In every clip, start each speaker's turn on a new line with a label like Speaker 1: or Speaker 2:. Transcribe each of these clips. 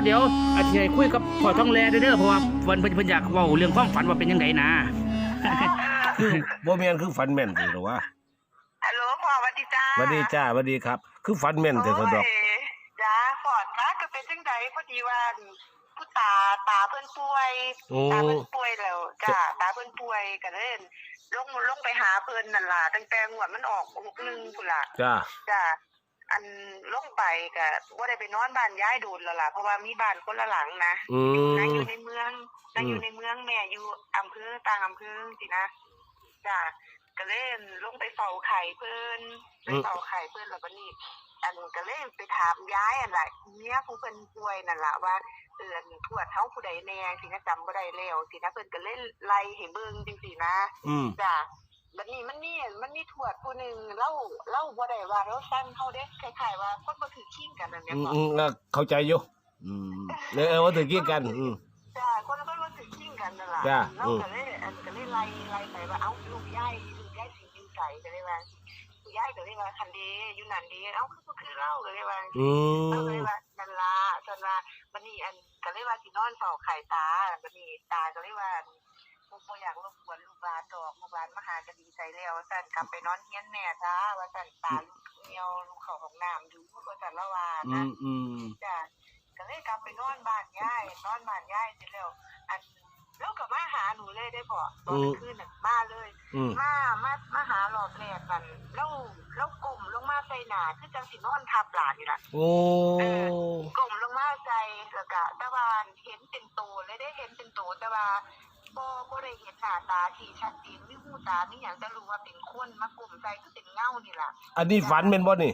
Speaker 1: ฮัลโหลเดี๋ยวอาทิตย์คุยกับพ่อทองแลเด้อเด้อเพราะว่าเพิ่นเพิ่นเพิ่นอยากเว้าเรื่องความฝันว่าเป็นยังไงนะ
Speaker 2: คือบ่แม่นคือฝันแม่นสิหรอวะ
Speaker 3: ฮัลโหลพ่อสวัสดีจ้า
Speaker 2: สวัสดีจ้าสวัสดีครับ คือฝันแม่นแต่สะดอก
Speaker 3: โยจ้าฟอดนะก็เป็นจังไดพอดีว่าผู้ตาตาเพิ่นป่วย
Speaker 2: โอ้
Speaker 3: ตาเพิ่นป่วยแล้วจ้าตาเพิ่นป่วยก็เลยลงลงไปหาเพิ่นนั่นล่ะตั้งแต่งวดมันออกหกหนึ่งพุ่นล่ะ
Speaker 2: จ้า
Speaker 3: จ้า อันลงไปก็บ่ได้ไปนอนบ้านย้ายโดนแล้วล่ะเพราะว่ามีบ้านคนละหลังนะ
Speaker 2: อื
Speaker 3: นาง
Speaker 2: ม
Speaker 3: อยู่ในเมืองนาง
Speaker 2: อืม
Speaker 3: อยู่ในเมืองแม่อยู่อำเภอต่างอำเภอสินะจ้าก็เล่นลงไปเฝ้าไข่เพิ่นไปเฝ้าไข่เพิ่นแล้วบัดนี้อันก็เลยไปถามย้ายอันล่ะเมียผู้เพิ่นป่วยนั่นล่ะว่าเอออันทวดเฮาผู้ใดแน่สินะจำบ่ได้แล้วสินะเพิ่นก็เลยไล่ให้เบิ่งจังซี่นะ
Speaker 2: อืม
Speaker 3: จ้ะ บัดนี้มันมีมันมีทวดผู้หนึงเล่าเล่าบ่ได้ว่าเราสั้นเฮาเด้คล้ายๆว่าคนบ่ถือขิงกันนั่นแหละ
Speaker 2: อืม
Speaker 3: พ่อ
Speaker 2: อืมน่ะเข้าใจอยู่อืมเออเออว่าถึงกี้กัน อืม
Speaker 3: จ้ะคนคนบ่ถือขิงกันนั่นล่ะ
Speaker 2: จ้ะ
Speaker 3: เรา
Speaker 2: อืม
Speaker 3: ก็เลยอันก็เลยไล่ไล่ไปว่าเอ้าลูกยายลูกยายสิอยู่ไสก็เลยว่าลูกยายก็เลยว่าคันเดอยู่นั่นเดเอ้าคือบ่คือเล่าก็เลยว่า
Speaker 2: อื
Speaker 3: ก็เล
Speaker 2: ม
Speaker 3: ยว่านันลาจนว่าบันนี้อันก็เลยว่าสินอนเฝ้าไข่ตาบันนี้ตาก็เลยว่า บ่บ่อยากรบกวนลูกหลานดอกลูกหลานมาหาจะดีใจแล้วว่าซั่นกลับไปนอนเฮียนแม่ซะว่าซั่นตาลูกเหี่ยวลูกเข้าห้องน้ำอยู่ว่าซั่นละว่า
Speaker 2: อื
Speaker 3: นะ
Speaker 2: มอืม
Speaker 3: จ้ะก็เลยกลับไปนอนบ้านยายนอนบ้านยายเสร็จแล้วอันแล้วก็มาหาหนูเลยได้พอตอนกลางคืนน่ะมาเลย
Speaker 2: อืม
Speaker 3: มา มา มาหาหลอดแรกกันแล้วแล้วกลมลงมาใส่หน้าคือจังสินอนทับหลานอยู่ล่ะ
Speaker 2: โอ้
Speaker 3: กลมลงมาใจแล้วก็ตะวันเห็นเป็นโตเลยได้เห็นเป็นโตแต่ว่า บ่บ่ได้เห็นหน้าตาที่ชัดเจนมีหูตามีหยังจะรู้ว่าเป็นคนมากลุ่มใจคือเป็นเงานี่ล่ะ
Speaker 2: อันนี้ฝันแม่นบ่นี่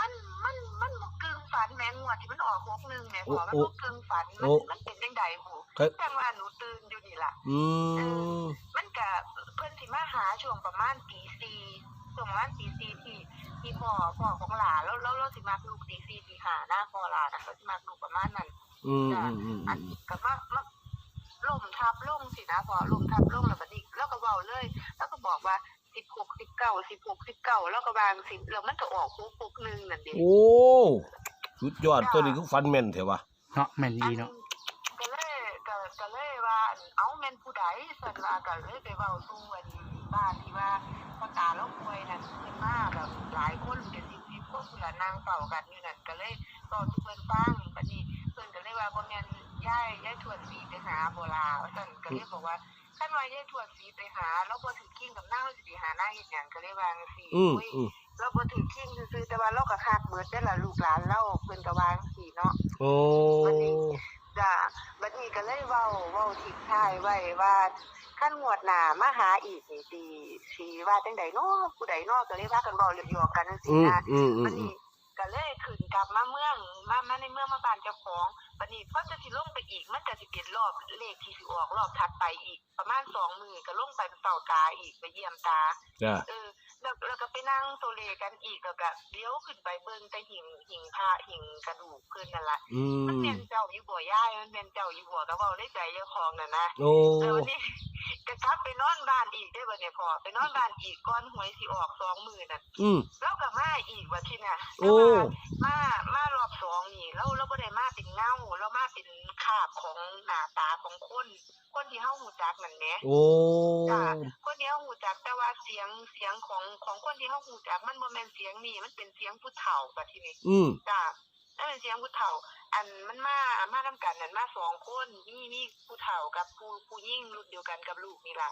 Speaker 3: มันมันมันบ่กึ่งฝันแม่งวดที่มันออก6นึงเนี่ย
Speaker 2: โอ้
Speaker 3: พอมัน
Speaker 2: โอ้
Speaker 3: บ่กึ่งฝัน
Speaker 2: โอ้
Speaker 3: มันมันเป็นจังได๋หู
Speaker 2: ครับ
Speaker 3: จังว่าหนูตื่นอยู่นี่ล่ะ
Speaker 2: อืม
Speaker 3: มันก็เพิ่นสิมาหาช่วงประมาณตี4ช่วงประมาณตี4ที่ที่พ่อพ่อของหลานแล้วแล้วเราสิมาลูกตี4ตี5นะพ่อหลานนะเขาสิมาลูกประมาณนั้น
Speaker 2: อืมอืมอืม
Speaker 3: อัน
Speaker 2: อืม
Speaker 3: ก็มามา ล่มทับล่มสินะพอล่มทับล่มแล้วบัดนี้แล้วก็เว้าเลย แล้วก็บอกว่าสิบหกสิบเก้าสิบหกสิบเก้าแล้วก็วางสิบแล้วมันก็ออกหกหกหนึ่งนั่นเอง
Speaker 2: โอ้สุดยอดตัวนี้คือฝันแม่นแท้วะ
Speaker 1: เนาะแม่นดีเนาะ
Speaker 3: ก็เลยก็ก็เลยว่าอันเอ้าแม่นผู้ใดสันว่าก็เลยไปเว้าสู่อันบ้านที่ว่าพ่อตาแล้วป่วยนั่นเพิ่นมาแบบหลายคนเป็นสิบสิบคนเพิ่นละนั่งเฝ้ากันอยู่นั่นก็เลยเว้าสู่เพิ่นฟังบัดนี้เพิ่นก็เลยว่าบ่แม่นยายยายท วดสีไปหาบ่ล่ะว่าซั่นก็เลยบอกว่าคันว่ายายทวดสีไปหา แล้วบ่ถือกิ้งกับนางเราสิไปหานางเฮ็ดหยังก็เลยว่าจังซี่
Speaker 2: อืม
Speaker 3: โอ้ย
Speaker 2: อืม
Speaker 3: เราบ่ถือกิ้งซื่อๆแต่ว่าเราก็คักเบิดได้อล่ะลูกหลานเราเพิ่นก็วาจังซี่เนาะ
Speaker 2: โอ้
Speaker 3: จ้ะบัดนี้ก็เลยเว้าเว้าทิ้งท้ายไว้ว่าขั้นงวดหน้ามาหาอีกนี่สิสิว่าจังไดเนาะผู้ใดเนาะก็เลยว่ากันเว้าหยอกๆกันจังซี่
Speaker 2: อืม
Speaker 3: นะ
Speaker 2: อืมอื
Speaker 3: บั
Speaker 2: ม
Speaker 3: ด
Speaker 2: อื
Speaker 3: นี้
Speaker 2: ม
Speaker 3: ก็เลยขึ้นกลับมาเมืองมามาในเมืองมาบ้านเจ้าของ บัดนี้พอจะสิลงไปอีกมันก็สิเป็นรอบเลขที่สิออกรอบถัดไปอีก ประมาณ2มื้อก็ลงไปเฝ้าตาอีกไปเยี่ยมตา
Speaker 2: จ้า
Speaker 3: เออแล้วแล้วก็ไปนั่งโซเลกันอีกแล้วก็เลี้ยวขึ้นไปเบิ่งแต่หิ่งหิ่งพระหิ่งกระดูกเพิ่นนั่นล่ะ
Speaker 2: อื
Speaker 3: มัน
Speaker 2: ม
Speaker 3: เป็นเจ้าอยู่บ่ย่ายมันเป็นเจ้าอยู่บ่ก็เว้าได้ใจเจ้าของน่ะนะ
Speaker 2: โอ้
Speaker 3: แล้ววัน นี้ก็กลับไปนอนบ้านอีกได้อบัดนี้พอไปนอนบ้านอีกก่อนหวยสิออกสองมื้อนั่น
Speaker 2: อืม
Speaker 3: แล้วก็มาอีกว่าที่น่ะ
Speaker 2: โอ้
Speaker 3: มามารอบสองนี่แล้วเราบ่ได้มาเป็นเงาเรามาเป็นคราบของหน้าตาของคนคนที่เฮาฮู้จักนั่นแหม
Speaker 2: โอ้
Speaker 3: จ้ะคนที่เฮาฮู้จักแต่ว่าเสียงเสียงของของคนที่เฮาฮู้จักมันบ่แม่นเสียงนี่มันเป็นเสียงผู้เฒ่าบัดทีนี้
Speaker 2: อืม
Speaker 3: จ้ะนั่นเป็นเสียงผู้เฒ่า อันมันมา มาทำกันนั่นมาสองคนมีมีผู้เฒ่ากับผู้ผู้ยิ่งรุ่นเดียวกันกับลูกนี่ล่ะ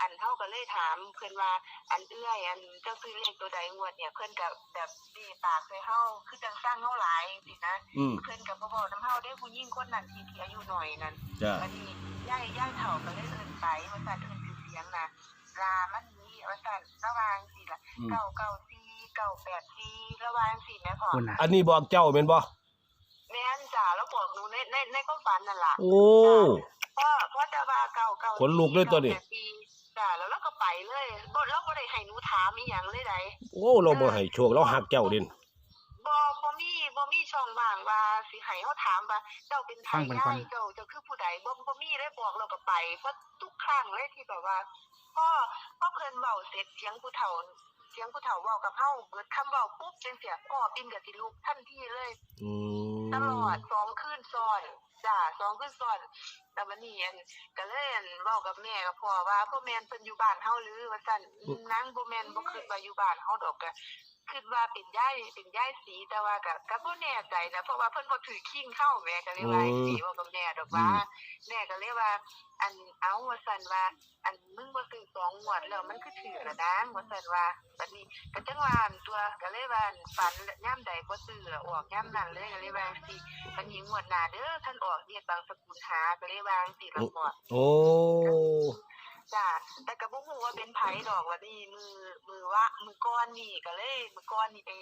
Speaker 3: อันเท่าก็เลยถามเพื่อนว่า อันเอื้อย อันเจ้าซื้อเลขตัวใดงวดเนี่ยเพื่อนกับแบบดีปากใส่เฮาคือจังสร้างเฮาหลายสินะ
Speaker 2: อืม
Speaker 3: เพื่อนกับบ่บอกน้ำเฮาได้ผู้ยิ่งคนนั้นที่ที่อายุหน่อยนั่น
Speaker 2: จ้า
Speaker 3: บัดนี้ย่ายย่ายเฒ่าก็เลยเอิ้นไปว่าซั่นเอิ้นเป็นเสียงน่ะลามันนี้ว่าซั่นระหว่างสิล่ะ
Speaker 2: อืม
Speaker 3: เก้าเก้าสี่เก้าแปดสี่ระหว่างสิแม่พ่อ
Speaker 1: คุณน่ะ
Speaker 2: อันนี้บอกเจ้าแม่นบ่
Speaker 3: แม่นจ้าแล้วบอกหนูในในในความฝันนั่นล่ะ
Speaker 2: โอ้
Speaker 3: พ่อพ่อจะว่าเก่าเก่า
Speaker 2: ขนลุกเลยตัวนี้
Speaker 3: ก้าแปดปีจ้าแล้วเราก็ไปเลยบ่เราบ่ได้ให้หนูถามอีหยังเลยใด
Speaker 2: โอ้เราบ่ให้โชคเราหักเจ้าเด่น
Speaker 3: บ่บ่มีบ่มีช่องว่างว่าสิให้เฮาถามว่าเจ้าเป็นไผ
Speaker 1: ฟังเพิ่นก่
Speaker 3: ยา
Speaker 1: อน
Speaker 3: ยเจ้าเจ้าคือผู้ใดบ่บ่มีเลยบอกเราก็ไปเพราะทุกครั้งเลยที่แบบว่าพ่อพ่อเพิ่นเว้าเสร็จเสียงผู้เฒ่าเสียงผู้เฒ่าเว้ากับเฮาเบิดคำเว้าปุ๊บจังเสียพ่อปิ้นก็สิลุกทันทีเลย
Speaker 2: อืม
Speaker 3: ตลอดสองขึ้นซ้อนจ้าสองขึ้นซ้อนแต่วันนี้อันก็เล่นเว้ากับแม่กับพ่อว่าพ่อแม่นเพิ่นอยู่บ้านเฮาหรือว่าสั่นนั่งบ่แม่นบ่คิดว่าอยู่บ้านเฮาดอกก็ คิดว่าเป็นยายเป็นยายสีแต่ว่าก็ก็บ่แน่ใจนะเพราะว่าเพิ่นบ่ถือคิงเข้าแม่ก็เลยว่าสิว่ากับแม่ดอกว่าแม่ก็เลยว่า อันเอาว่าซั่นว่า อันมึงบ่ซื้อสองงวดแล้วมันคือถือละนะว่าซั่นว่าบัดนี้ก็จังว่าอันตัวก็เลยว่าอันฝันย่ำใดบ่ซื้อแล้วออกย่ำนั้นเลยก็เลยว่าจั่งซี้บัดนี้งวดหน้าเด้อท่านออกเรียกบางสกุลหาก็เลยว่าจังซี่ละงวด
Speaker 2: โอ้
Speaker 3: จ้าแต่ก็บ่ฮู้ว่าเป็นไผดอกว่านี่มือมือว่ามือก้อนนี่ก็เลยมือก้อนนี่ไป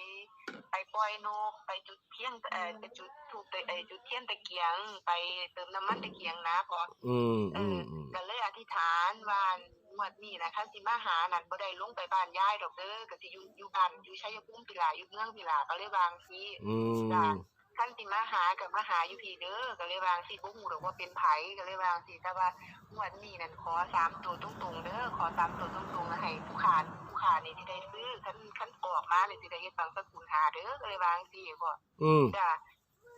Speaker 3: ไปปล่อยนกไปจุดเทียนเอ่อไปจุดถูกไปเอ่อจุดเทียนตะเกียง ไปเติมน้ำมันตะเกียงนะพอ
Speaker 2: อืม
Speaker 3: เอ
Speaker 2: อื
Speaker 3: อ
Speaker 2: มอืม
Speaker 3: ก็เลยอธิษฐานว่าหมวดนี้นะคันสิมาหานั่นบ่ได้ลงไปบ้านยายดอกเด้อก็สิอยู่อยู่บ้านอยู่ชัยภูมิพิลาอยู่เมืองพิลาก็เลยวางซี
Speaker 2: อืม
Speaker 3: คันสิมาหากับมาหาอยู่พี่เด้อก็เลยวางซีบ่ฮู้ดอกว่าเป็นไผก็เลยวางซีแต่ว่าหมวดนี้นั่นขอสามตัวตรงๆเด้อขอสามตัวตรงๆแล้วให้ผู้ค้าผู้ค้านี่สิได้ซื้อคันคันออกมานี่สิได้เฮ็ดบางสกุลหาเด้อก็เลยวางซีพ่อ
Speaker 2: อืม
Speaker 3: จ้ะ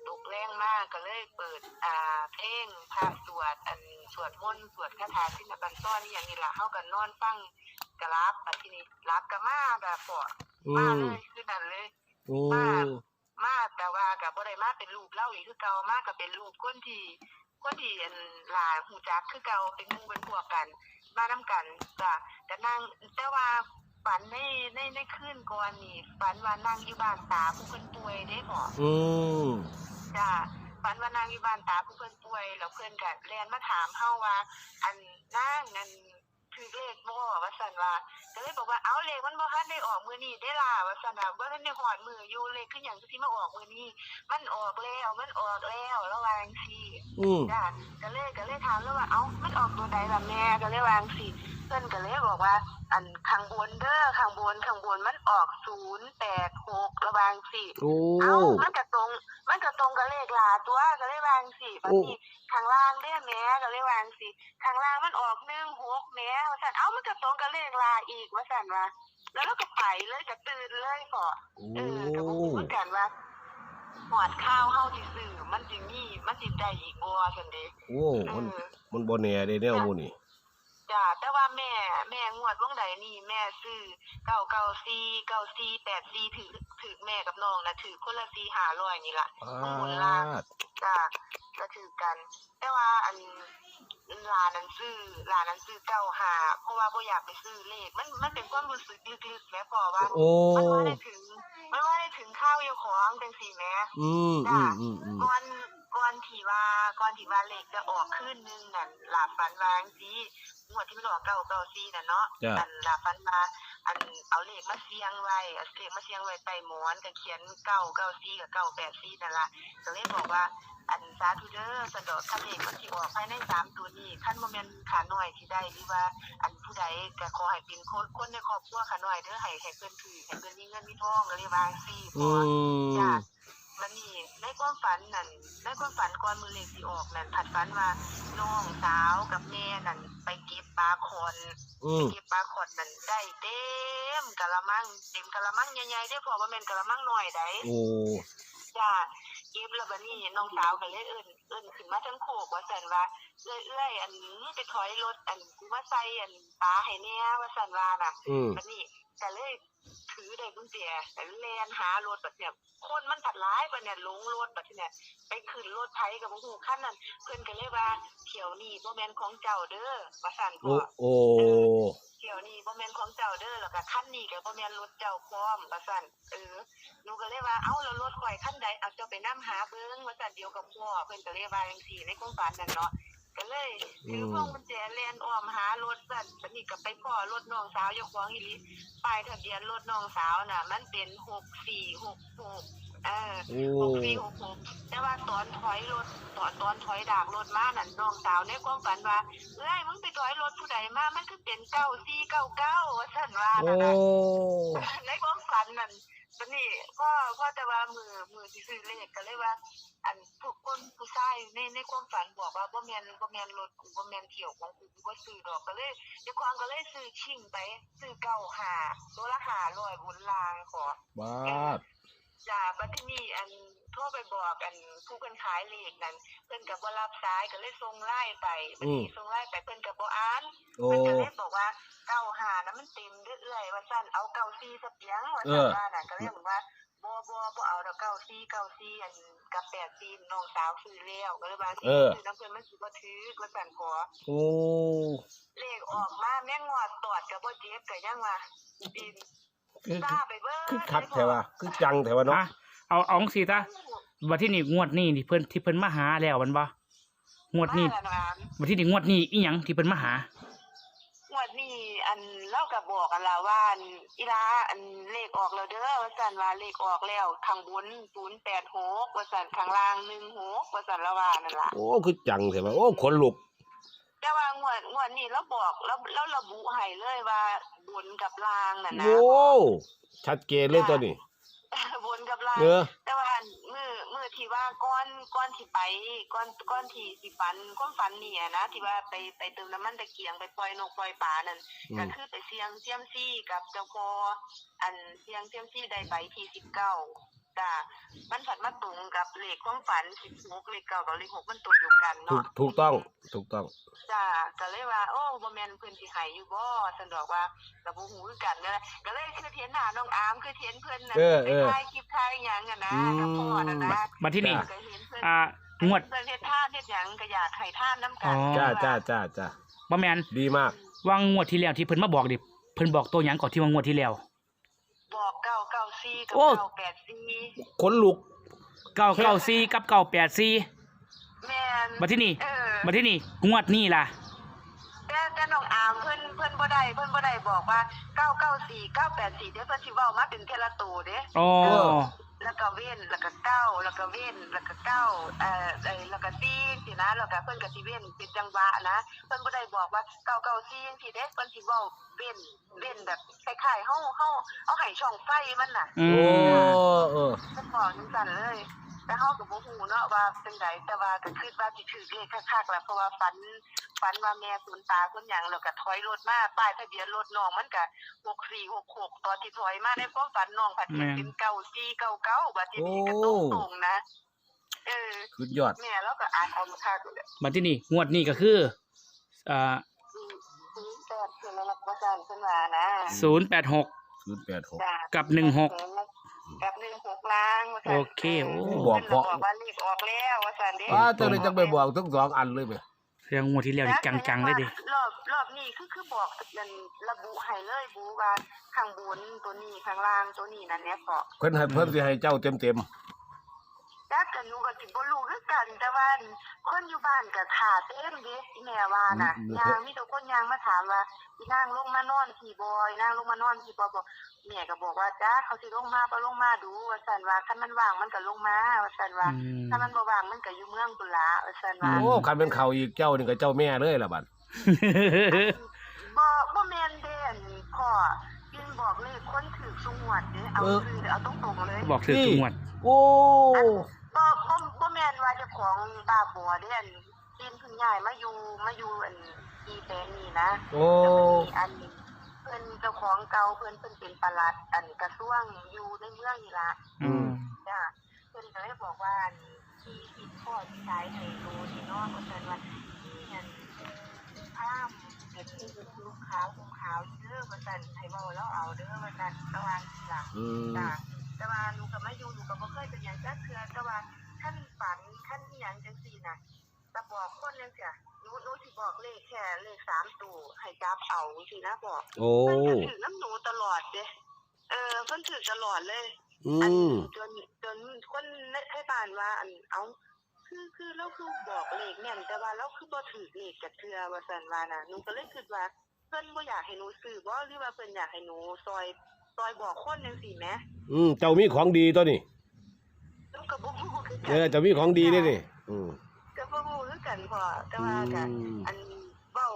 Speaker 3: ตกแรงมากก็เลยเปิดอ่าเพลงพระสวดอันสวดมนต์สวดคาถาที่นับันซ่อนนี่อย่างนี้ล่ะเฮากันนอนฟังกะรับบัดทีนี้รับก็มาแบบปอ
Speaker 2: อื
Speaker 3: มามเลยคือนั่นเลย
Speaker 2: โอ้
Speaker 3: มาแต่ว่า ก็บ่ได้มาเป็นรูปเล่าอีกคือเก่ามาก็เป็นรูปคนที่คนที่อันหลายหูจักคือเก่าเป็นหมู่เป็นพวกกัน มานํกันจ้ะแต่นางแต่ว่าฝันในในในคืนก่อนนี่ฝันว่านั่งอยู่บ้านตาผู้เพิ่นป่วยเด้พ่อ
Speaker 2: อืม
Speaker 3: จ้าฝันว่านางอยู่บ้านตาผู้เพิ่นป่วยแล้วเพิ่นก็แล่นมาถามเฮาว่า อันนางนั่น ถือเลขบ่ว่าซั่นว่าก็เลยบอกว่าเอ้าเลขมันบ่ทันได้ออกมื้อนี้ได้ล่ะว่าซั่นน่ะบ่ทันได้ฮอดมื้ออยู่เลขคือหยังสิมาออกมื้อนี้มันออกแล้วมันออกแล้วแล้วว่าจังซี่
Speaker 2: อืม
Speaker 3: จ้าก็เลยก็เลยถามแล้วว่าเอ้ามันออกตัวใดล่ะแม่ก็เลยว่าจังซี่เพิ่นก็เลยบอกว่า อันข้างบนเด้อข้างบนข้างบนมันออก086ระวังสิ
Speaker 2: โอ้
Speaker 3: เอ้ามันก็ตรง มันก็ตรงกับเลขหลาตัวก็เลยวาจั่งสิบัดนี้ข้างล่างเด้อแม่ก็เลยวาจั่งสิข้างล่างมันออกหนึ่งหกแม่ว่าซั่นเอ้ามันก็ตรงกับเลขหลาอีกว่าซั่นว่าแล้วเราก็ไปเลยก็ตื่นเลยพอ
Speaker 2: โอ้
Speaker 3: เออก็บ่รู้เหมือนกันว่าหอดข้าวเฮาสิซื้อมันสิมีมันสิได้อีกบ่ซั่นเด้
Speaker 2: โอ้
Speaker 3: เอ
Speaker 2: มัน
Speaker 3: อ
Speaker 2: มันบ่แน่เด้แนวหมู่นี่
Speaker 3: จ้าแต่ว่าแม่แม่งวดวงใดนี่แม่ซื้อ994 9484ถือถือแม่กับน้องน่ะถือคนละ4 500นี่ล่ะ
Speaker 2: ปาด
Speaker 3: จ้าก็ถือกัน แต่ว่าอันหลานนั้นซื้อหลานนั้นซื้อเก้าหาเพราะว่าบ่อยากไปซื้อเลขมันมันเป็นความรู้สึกลึกๆแม่พอว่า
Speaker 2: โอ้
Speaker 3: มันว่าได้ถึง มันว่าได้ถึงข้าวเยาของจังซี่แหม่
Speaker 2: อืมอืมอืมอืม
Speaker 3: ก่อน ก่อนที่ว่าก่อนที่ว่าเลขจะออกคืนนึงนั่นหลาฝันว่าจังซี่งวดที่มันออกเก้าเก้าซี่น่ะเนาะ
Speaker 2: จ้ะ
Speaker 3: อันหลาฝันมาอันเอาเลขมาเสียงไว้เอาเลขมาเสียงไว้ใต้หมอนก็เขียนเก้าเก้าซี่กับเก้าแปดซี่นั่นล่ะก็เลยบอกว่าอันสาธุเด้อสะดอกคันเลขมันสิออกภายในสามตัวนี้คันบ่แม่นขาน้อยที่ได้หรือว่า อันผู้ใดก็ขอให้เป็นคนคนในครอบครัวขาน้อยเด้อให้ให้เพิ่นถือให้เพิ่นมีเงินมีทองก็เลยว่าจังซี่
Speaker 2: อื
Speaker 3: พอ
Speaker 2: ม
Speaker 3: จ้ะ มันนี่ในความฝันนั่นในความฝันก่อนมือเลขสิออกนั่นผัดฝันว่าน้องสาวกับแม่นั่นไปเก็บปลาคอน
Speaker 2: อืม
Speaker 3: เก็บปลาคอนนั่นได้เต็มกะละมังเต็มกะละมังใหญ่ๆเด้อพอว่าแม่นกะละมังน้อยได้
Speaker 2: โอ้
Speaker 3: จ้าเก็บแล้วบัดนี้น้องสาวก็เลยเอิ้นเอิ้นขึ้นมาทั้งโคกว่าซั่นว่าเอื้อยๆอันนี้ไปถอยรถอันกูมาใส่อันปลาให้แน่ว่าซั่นว่าน่ะ
Speaker 2: อืม
Speaker 3: บัดนี้ก็เลย ถือได้กุญแจแต่แล่นหารถบัดเนี่ยคนมันผัดร้ายบัดเนี่ยลงรถบัดเนี่ยไปขึ้นรถไถกับบ่ฮู้คันนั้นเพิ่นก็เลยว่าเที่ยวนี้บ่แม่นของเจ้าเด้อว่าซั่น
Speaker 2: โอ้
Speaker 3: พ่อ
Speaker 2: โอ้
Speaker 3: เที่ยวนี้บ่แม่นของเจ้าเด้อแล้วก็คันนี้ก็บ่แม่นรถเจ้าพร้อมว่าซั่นเออหนูก็เลยว่าเอ้าแล้วรถข่อยคันใดเอาเจ้าไปนํหาเบิ่งว่าซั่นเดียวกับพ่อเพิ่นก็เลยว่าจังซี่ในความฝันนั่นเนาะ ก็เลยถือพวงกุญแจแล่นอ้อมหารถสั่นบัดนี้ก็ไปพ่อรถน้องสาวเจ้าของอีหลีป้ายทะเบียนรถน้องสาวน่ะ มันเป็น6466เออ
Speaker 2: โอ้
Speaker 3: หกสี่หกหกแต่ว่าตอนถอยรถตอนตอนถอยดากรถมานั่นน้องสาวในความฝันว่าเอ้ยมึงไปถอยรถผู้ใดมามันคือเป็นเก้าสี่เก้าเก้าว่าซั่นว่า
Speaker 2: โอ้
Speaker 3: นั่นน่ะในความฝันนั่นตอนนี้พ่อพ่อแต่ว่ามือมือที่ซื้อเลขก็เลยว่า อันทุกคนผู้ชายในในความฝันบอกว่าบ่แม่นบ่แม่นรถกูบ่แม่นเที่ยวของกูกูบ่ซื้อดอกก็เลยเจ้าของก็เลยซื้อชิ่งไปซื้อเก้าหาตัวละ500บุญลางขอ
Speaker 2: บาด
Speaker 3: จ้าบัดทีนี้อันโทรไปบอกกันผู้เพิ่นขายเลขนั่นเพิ่นก็บ่รับสายก็เลยส่งไลน์ไปบัดนี้ส่งไลน์ไปเพิ่นก็บ่อ่าน
Speaker 2: โอ้
Speaker 3: เพิ่นก็เลยบอกว่าเก้าหานะมันเต็มเรื่อยๆว่าซั่นเอาเก้าซีสักเปียงว่าซั่นว่าน่ะก็เลยบอกว่า บ่บ่บ่เอาดอกเก้าซีเก้าซีอันกับแปดซีน้องสาวซื้อแล้วก็เลยว่าสิซื้อน้ำเพิ่นมันสิบ่ถือว่าซั่นขอ
Speaker 2: โอ้
Speaker 3: เลขออกมาแม่งวดตอดก็บ่เจ็บก็ยังว่าดิน
Speaker 2: คือ
Speaker 3: ตาไปเบิ่ง
Speaker 2: คือคักแถวว่าคือจังแถวว่าเนาะ
Speaker 1: อะเอาเอาจังซี่ซะบัดที่นี่งวดนี้ที่เพิ่นที่เพิ่นมาหาแล้วมันบ่งวดนี้
Speaker 3: มาแล้วะ
Speaker 1: บัดที่นี่งวดนี้อีหยังที่เพิ่นมาหา
Speaker 3: งวดนี้อัน เล่ากับบอกกันละว่าอันอีลาอันเลขออกแล้วเด้อว่าสันว่าเลขออกแล้วข้างบนศูนย์แปดหกว่าสันข้างล่างหนึ่งหกว่าสันละว่านั่นล่ะ
Speaker 2: โอ้คือจังแถวว่าโอ้ขนลุก
Speaker 3: แต่ว่างวดงวดนี้เราบอกแล้วแล้วระบุให้เลยว่าบนกับล่างน่ะนะ
Speaker 2: โอ้ชัดเจนเลยตัวนี้
Speaker 3: บนกับล่าง
Speaker 2: เออ
Speaker 3: แต่ว่ามือมือที่ว่าก้อนก้อนที่ไปก้อนก้อนที่สิฝันก้อนฝันเนี่ยนะที่ว่าไปไปเติมน้ำมันตะเกียงไปปล่อยนกปล่อยปลานั่น
Speaker 2: อื
Speaker 3: ก็
Speaker 2: ม
Speaker 3: คือไปเสียงเซียมซี่กับเจ้าพ่ออันเสียงเซียมซี่ได้ใบที่สิบเก้า จ้ามันฝันมาตรงกับเลขความฝันสิบหกเลขเก้ากับเลขหกมันตัวเดียวกัน
Speaker 2: ถูก
Speaker 3: เนาะ
Speaker 2: ถูกต้องถูกต้อง
Speaker 3: จ้าก็เลยว่า โอ้บ่แม่นเพิ่นสิให้อยู่บ่สันดอกว่าก็บ่ฮู้คือกันเด้อก็เลยคือเทียนหน้าน้องอามคือเทียนเพิ่นน่ะ
Speaker 2: เออ
Speaker 3: ไป
Speaker 2: เออ
Speaker 3: ถ่ายคลิปถ่ายหยังอะนะกับพ่อน่ะนะ
Speaker 1: บัดที่นี่
Speaker 3: ก็เห็นเพิ่น
Speaker 1: อ่างวด
Speaker 3: เพิ่นเฮ็ดท่าเฮ็ดหยังก็อยากให้ท่านน้ำกั
Speaker 1: อ๋
Speaker 3: น
Speaker 1: อ
Speaker 2: จ้าจ้าจ้าจ้า
Speaker 1: บ่แม่น
Speaker 2: ดีมาก
Speaker 1: วางงวดที่แล้วที่เพิ่นมาบอกดิเพิ่นบอกตัวหยังก่อนที่ว่างวดที่แล้ว
Speaker 3: บอก994กับ
Speaker 1: โอ้
Speaker 3: 984
Speaker 2: ขนลุก
Speaker 1: 994กับ984
Speaker 3: แม่น
Speaker 1: บัดที่นี่
Speaker 3: เออ
Speaker 1: บัดที่นี่งวดนี้ล่ะ
Speaker 3: แต่แต่น้องอามเพิ่นเพิ่นบ่ได้เพิ่นบ่ได้บอกว่า994 984เดี๋ยวเพิ่นสิเว้ามาเป็นเทละตัวเด้
Speaker 1: อ๋อ
Speaker 3: แล้วก็เว้นแล้วก็เก้าแล้วก็เว้นแล้วก็เก้าเอ่อไอ้แล้วก็ซีสินะแล้วก็เพิ่นก็สิเว้นเป็นจังหวะนะเพิ่นบ่ได้บอกว่าเก้าเก้าซีจังซี่เด้เพิ่นสิเว้าเว้นเว้นแบบคล้ายๆเฮาเฮาเอาให้ช่องไฟมันน่ะ
Speaker 1: อื
Speaker 2: โอ้
Speaker 1: ม
Speaker 2: เออ
Speaker 3: เพิ่นบอกจังซั่นเลย แต่เฮาก็บ่ฮู้เนาะว่าเป็นไดแต่ว่าก็คิดว่าสิถือเลขคักๆแหละเพราะว่าฝันฝันว่าแม่สูญตาคนหยังแล้วก็ถอยรถมาป้ายทะเบียนรถน้องมันก็6466ตอนที่ถอยมาในความฝันน้องผัดเห็นเป็น9499บัดทีนี้ก็ตรงๆนะเออ
Speaker 2: สุดยอด
Speaker 3: แม่แล้วก็อ่านเอามาคักเลย
Speaker 1: บัดที่นี่งวดนี้ก็คืออ่า
Speaker 3: อืมอืมแต่เพิ่นมาว่าซั่นเพิ่นว่านะ
Speaker 1: 086
Speaker 2: ศูนย์แปดหก
Speaker 3: จ้ะ
Speaker 1: กับ16
Speaker 3: กั บ16ล้างว่าซั่น
Speaker 1: โอเคโอ้
Speaker 2: บอกเพราะ
Speaker 3: พิ่นบอกว่าเลขออกแล้วว่าซั่นเด้
Speaker 2: อ้าเจ้าเลยจังไปบอกทั้งสองอันเลยไป
Speaker 1: เรื่องงวดที่แล้วนี่จังๆเลยดิ
Speaker 3: รอบรอบนี้คือคือบอกนั่นระบุให้เลยบูว่าข้างบนตัวนี้ข้างล่างตัวนี้นั่นแหละพอ
Speaker 2: เพิ่นให้เพิ่นสิให้เจ้าเต็มเต็ม
Speaker 3: จักกันหนูก็สิบ่รู้คือกันแต่ว่าคนอยู่บ้านก็ท่าเต้นเด้อีแม่ว่าน่ะยางมีแต่คนยางมาถามว่า อีนางลงมานอนพี่บ่อีนางลงมานอนพี่บ่บอกแม่ก็บอกว่าจ้าเขาสิลงมาบ่ลงมาดูว่าซั่นว่าคันมันว่างมันก็ลงมาว่าซั่นว่า
Speaker 1: อืม
Speaker 3: ถ้ามันบ่ว่างมันก็อยู่เมืองพุ่นล่ะว่าซั่นว่า
Speaker 2: โอ้คันเป็นเขาอีกเจ้านี่ก็เจ้าแม่เลยล่ะบัด
Speaker 3: บ่บ่แม่นเด้อันพ่อยินบอกเลขคนถือสุงวดเด้เอาคือเอาตรงๆเลย
Speaker 1: บอกถือทุกงวด
Speaker 2: โอ้
Speaker 3: บ่บ่บ่แม่นว่าเจ้าของบาบัวเด้อันยินเพิ่งย้ายมาอยู่มาอยู่อัน อีแปลงนี้นะ
Speaker 2: โอ้
Speaker 3: แล้วมันมีอันเพิ่นเจ้าของเก่าเพิ่นเพิ่นเป็นปลัด อันกระทรวงอยู่ในเมืองนี่ล่ะ
Speaker 1: อืม
Speaker 3: จ้ะเพิ่นก็เลยบอกว่าอันที่ที่พ่อที่ชายให้รู้ที่เนอกเพราะฉะนั้นว่าที่อันข้ามเด็กที่ลูกขาวลูกขาวเด้อว่าซั่นให้เว้าแล้วเอาเด้อว่าซั่นระวังทีหลัง
Speaker 2: อืม
Speaker 3: จ้ะแต่ว่าหนูก็มาอยู่หนูก็บ่เคยเป็นหยังจักเทื่อแต่ว่าท่านฝันท่านอีหยังจังซี่น่ะแต่บอกคนจังซี่ หนูหนูสิบอกเลขแค่เลขสามตัวให้จับเอาสินะบอก
Speaker 2: โอ้
Speaker 3: เพิ่นก็ถือน้ำหนูตลอดเด้เออเพิ่นถือตลอดเลย
Speaker 2: อื
Speaker 3: อัน
Speaker 2: ม
Speaker 3: จนจนคนในให้บ้านว่า อันเอาคือคือเราคือบอกเลขแม่นแต่ว่าเราคือบ่ถือเลขจากเทื่อว่าซั่นว่าน่ะหนูก็เลยคิดว่าเพิ่นบ่อยากให้หนูซื้อบ่หรือว่าเพิ่นอยากให้หนูซอยซอยบอกคนจังซี่แหม
Speaker 2: อืมเจ้ามีของดีตัวนี้
Speaker 3: หนูก็บ่ฮู้คือกั
Speaker 2: เออเจ้ามีของดีเด้นี่อืม
Speaker 3: ก็บ่ฮู้คือกันพอแต่ว่าก็
Speaker 2: อืม
Speaker 3: อันเว้า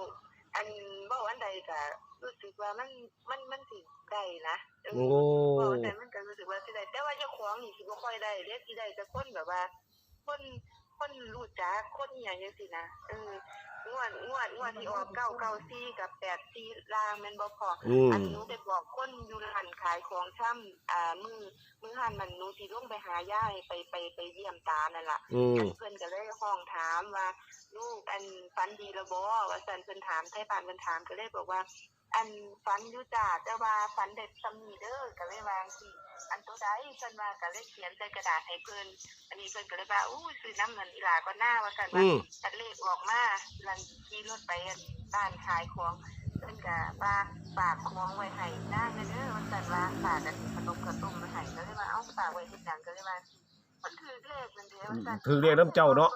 Speaker 3: อันเว้าอันใดก็รู้สึกว่ามันมันมันสิได้นะเออ
Speaker 2: โอ้
Speaker 3: เว้าอันใดมันก็รู้สึกว่าสิได้แต่ว่าเจ้าของนี่สิบ่ค่อยได้เด้สิได้แต่คนแบบว่า คนคนรู้จักคนอหย่างจังซี่นะเออ งวดงวดงวดที่ออกเก้าเก้าซี่กับแปดซี่ลางแมันบ่พอ
Speaker 2: อืม
Speaker 3: อันหนูได้บอกคนอยู่ร้านขายของช่ำอ่ามือมือหันมันหนูสิลงไปหาย่ายไปไปไปเยี่ยมตานั่นล่ะ
Speaker 2: อืม
Speaker 3: อันเพิ่นก็เลยห้องถามว่า ลูกอันฝันดีและบ่ว่าซั่นเพิ่นถามไทบ้านเพิ่นถามก็เลยบอกว่า อันฝันอยู่จ้าแต่ว่าฝันเด็ดซำนี้เด้อก็เลยวาจั่งสิอันตัวใดเพิ่นว่าก็เลยเขียนใส่กระดาษให้เพิ่นอันนี้เพิ่นก็เลยว่าอู้ซื้อน้ำเงินอีหลาก็น่าว่าซั่นว่า
Speaker 2: อืม
Speaker 3: ตัดเลขออกมาลันขี่รถไปอันบ้านขายของเพิ่นก็ว่าฝากของไว้ให้นางเด้อว่าซั่นว่าฝากกันขนมกระตุ้มมาให้ก็เลยว่าเอ้าฝากไว้เฮ็ดหยังก็เลยว่ามันถือเลขมันเด้อว่าซั่น
Speaker 2: ถือเรียกน้ำเจ้าเนาะ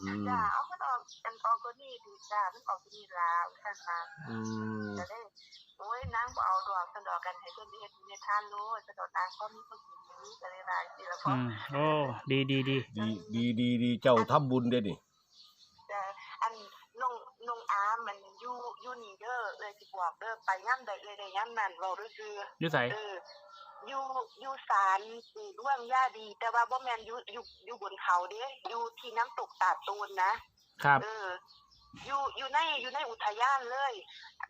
Speaker 2: อืม
Speaker 3: จ้าเอามันออกอันออกตัวนี้ถือจ้ามันออกตัวนี้ลาว่าซั่นมา
Speaker 2: อืม
Speaker 3: ก็เลยโอ้ยนางบ่เอาดอกสันดอกกันให้เพิ่นเฮ็ดในทานโลดสันดอกนางก็มีคนกินอยู่นี่ก็เลยว่าสิละพอ
Speaker 1: อืมโอ้ดีดีดี
Speaker 2: ดีดีดีดีเจ้าทำบุญเด้อนี่
Speaker 3: แต่อันน้องน้องอามมันอยู่อยู่นี่เด้อเลยสิบอกเด้อไปย่ำใดเลยได้ย่ำนั่นเว้าด้วยคือ
Speaker 1: อยุใส
Speaker 3: เออ อยู่อยู่ศาลสี่ร่วงย่าดี แต่ว่าบ่แม่นอยู่อยู่อยู่บนเขาเด้อยู่ที่น้ำตกตาดตูนนะครับ เออ อยู่อยู่ในอยู่ในอุทยานเลย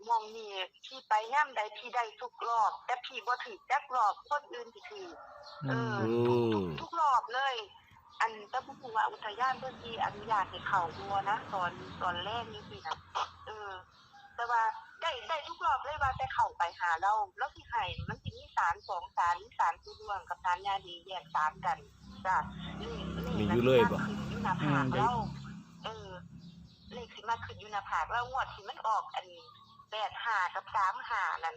Speaker 3: มองนี่พี่ไปย่ำใดพี่ได้ทุกรอบ แต่พี่บ่ถือจักรอบคนอื่นสิถือ
Speaker 1: อื
Speaker 3: เอ
Speaker 1: ม
Speaker 3: อ
Speaker 2: อืม
Speaker 3: ทุกรอบเลย อันแต่ผู้ผู้ว่าอุทยานเพื่อที่อนุญาตให้เข้าบัวนะตอนตอนแรกนี่สินะเออ แต่ว่าได้ได้ทุกรอบเลยว่าแต่เข้าไปหาเราแล้วที่ให้มัน สิมีสารสองสารมีสารผู้ร่วงกับสารยาดีแยกสารกันจ้ะนี่
Speaker 2: มีอยู่เลยบ่
Speaker 3: ขึ้นอยู่หน้าผากเราเออเลขสิมาขึ้นอยู่หน้าผากเรางวดที่มันออกอันแปดหากับสามหานั่น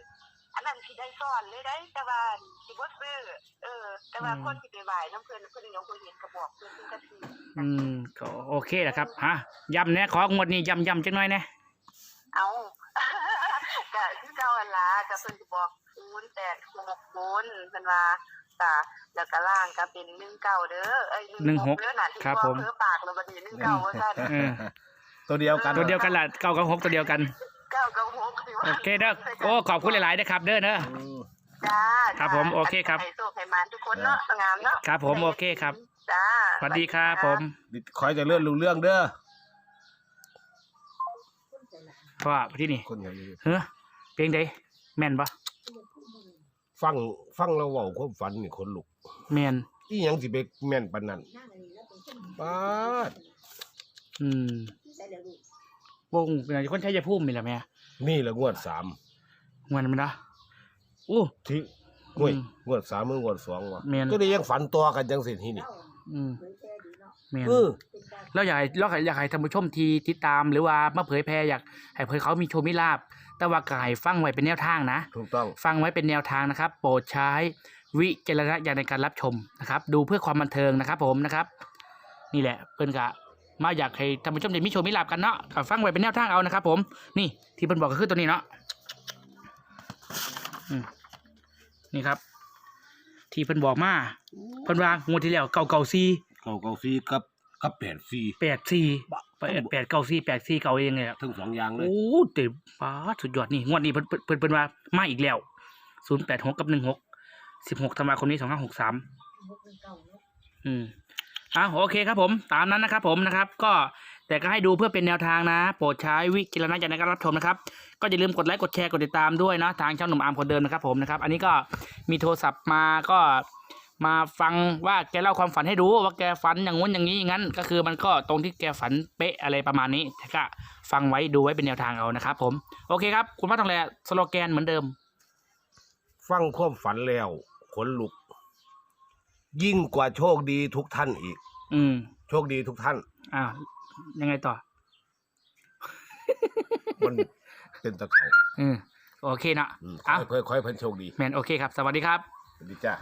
Speaker 3: อันนั้นที่ได้ซ่อนเลยได้ แต่ว่าสิบ่ซื้อเออ แต่ว่าคนที่ไปไหว้น้ำเพิ่นเพิ่นยังบ่เห็นก็บอกเพิ่นเพิ่นก็ซื้อ
Speaker 1: อืมก็โอเคแหละครับฮะย้ำแน่ของวดนี้ย้ำย้ำจังหน่อยแน่
Speaker 3: เอาก็คือเก่าอันล่ะก็เพิ่นสิบอก 086บนเพิ่นว่าจ้ะแล้วก็ล่างก็เป็น19เด้อเอ้ย16เด้อน่ะที่บอกเพิ่นปากแล้วบัดนี้19ว่าซั่น
Speaker 1: เออ
Speaker 2: ตัวเดียวกัน
Speaker 1: ตัวเดียวกันละเก้ากับหกตัวเดียวกัน
Speaker 3: 9กับ6สิว่า
Speaker 1: โอเคเด้อโอ้ขอบคุณหลายๆนะครับเด้อเด้อ
Speaker 2: อืม
Speaker 3: จ้า
Speaker 1: ครับผมโอเคครับ
Speaker 3: ให้โชคให้มานทุกคนเนาะสงามเนาะ
Speaker 1: ครับผมโอเคครับ
Speaker 3: จ้า
Speaker 1: สวัสดีครับผม
Speaker 2: คอยจะเลื่อนรู้เรื่องเด้อ
Speaker 1: เพราะว่าที่นี่
Speaker 2: คนอย่างนี้
Speaker 1: เฮ้อเพลงใดแม่นปะ
Speaker 2: ฟังฟังเราเว้าความฝันนี่คนลุก
Speaker 1: แม่น
Speaker 2: อีหยังสิไปแม่นปานนั้นปาด
Speaker 1: อืมวงเป็นอะไรคนใช้ยาพุ่มมีแหละแม่
Speaker 2: นี่ละงวดสาม
Speaker 1: งวนมันนะอู้
Speaker 2: ที่งวด
Speaker 1: อืม
Speaker 2: งวดสามมืองวดสองวะ
Speaker 1: แม่น
Speaker 2: ก็ได้ยังฝันตัวกันจังสิที่นี่
Speaker 1: อืมแม่น
Speaker 2: เออ
Speaker 1: เราอยากให้เราอยากให้ท่านผู้ชมที่ติดตามหรือว่ามาเผยแพร่อยากให้เผยเขามีโชว์มิลาบ แต่ว่าก็ให้ฟังไว้เป็นแนวทางนะ
Speaker 2: ถูกต้อง
Speaker 1: ฟังไว้เป็นแนวทางนะครับ โปรดใช้วิจารณญาณในการรับชมนะครับ ดูเพื่อความบันเทิงนะครับ ผมนะครับ นี่แหละเพิ่นกะมาอยากให้ท่านผู้ชมได้มีโชว์มิลาบกันเนาะก็ฟังไว้เป็นแนวทางเอานะครับ ผม นี่ที่เพิ่นบอกก็คือตัวนี้เนาะอืมนี่ครับ ที่เพิ่นบอกมาเพิ่นว่างวดที่แล้วเก่าเก่าซี
Speaker 2: เก้าเก้าสี่กับกับแปดสี่
Speaker 1: แปดซี แปดแปดเก้าซีแปดซีเก่าเองเลยอะ
Speaker 2: ทั้งสองอย่างเลย
Speaker 1: โอ้เต็มป้าดสุดยอดนี่งวดนี้เพิ่นเพิ่นเพิ่นเพิ่นว่ามาอีกแล้วศูนย์แปดหกกับหนึ่งหกสิบหกธันวาคมนี้สองห้าหกสามอืมอะโอเคครับผมตามนั้นนะครับผมนะครับ ก็แต่ก็ให้ดูเพื่อเป็นแนวทางนะ โปรดใช้วิจารณญาณในการรับชมนะครับ ก็อย่าลืมกดไลค์กดแชร์กดติดตามด้วยนะทางช่องหนุ่มอาร์มคนเดิมนะครับผมนะครับ อันนี้ก็มีโทรศัพท์มาก็ มาฟังว่าแกเล่าความฝันให้รู้ว่าแกฝันอย่างงู้นอย่างนี้อย่างนั้น ก็คือมันก็ตรงที่แกฝันเป๊ะอะไรประมาณนี้แต่ก็ฟังไว้ดูไว้เป็นแนวทางเอานะครับผมโอเคครับ คุณพ่อทองแลสโลแกนเหมือนเดิม
Speaker 2: ฟังความฝันแล้วขนลุก ยิ่งกว่าโชคดีทุกท่านอีก
Speaker 1: อืม
Speaker 2: โชคดีทุกท่าน
Speaker 1: อ่ายังไงต่อ
Speaker 2: มันเป็นตะเขา
Speaker 1: อืมโอเคนะ
Speaker 2: อืมขอ
Speaker 1: อะ
Speaker 2: ให้เพื่อนขอให้เพื่อนโชคดี
Speaker 1: แมนโอเคครับ สวัสดีครับ
Speaker 2: สวัสดีจ้า